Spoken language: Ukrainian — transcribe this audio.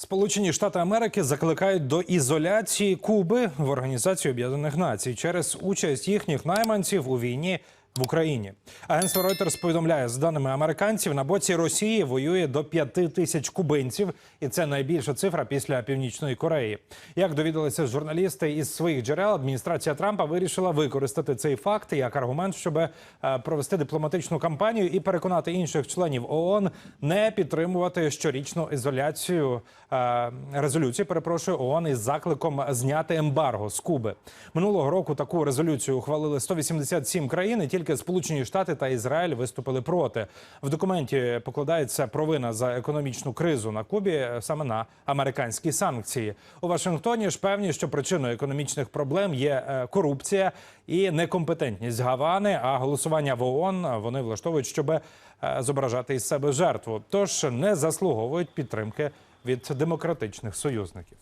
Сполучені Штати Америки закликають до ізоляції Куби в Організації Об'єднаних Націй. Через участь їхніх найманців у війні в Україні. Агентство Reuters повідомляє, з даними американців, на боці Росії воює до 5 тисяч кубинців, і це найбільша цифра після Північної Кореї. Як довідалися журналісти із своїх джерел, адміністрація Трампа вирішила використати цей факт як аргумент, щоб е, провести дипломатичну кампанію і переконати інших членів ООН не підтримувати щорічну ізоляцію е, резолюцію. Перепрошую ООН із закликом зняти ембарго з Куби минулого року. Таку резолюцію ухвалили 187 країн. і Тільки Сполучені Штати та Ізраїль виступили проти. В документі покладається провина за економічну кризу на Кубі е, саме на американські санкції. У Вашингтоні ж певні, що причиною економічних проблем є е, корупція і некомпетентність Гавани. А голосування в ООН вони влаштовують, щоб е, зображати із себе жертву. Тож не заслуговують підтримки від демократичних союзників.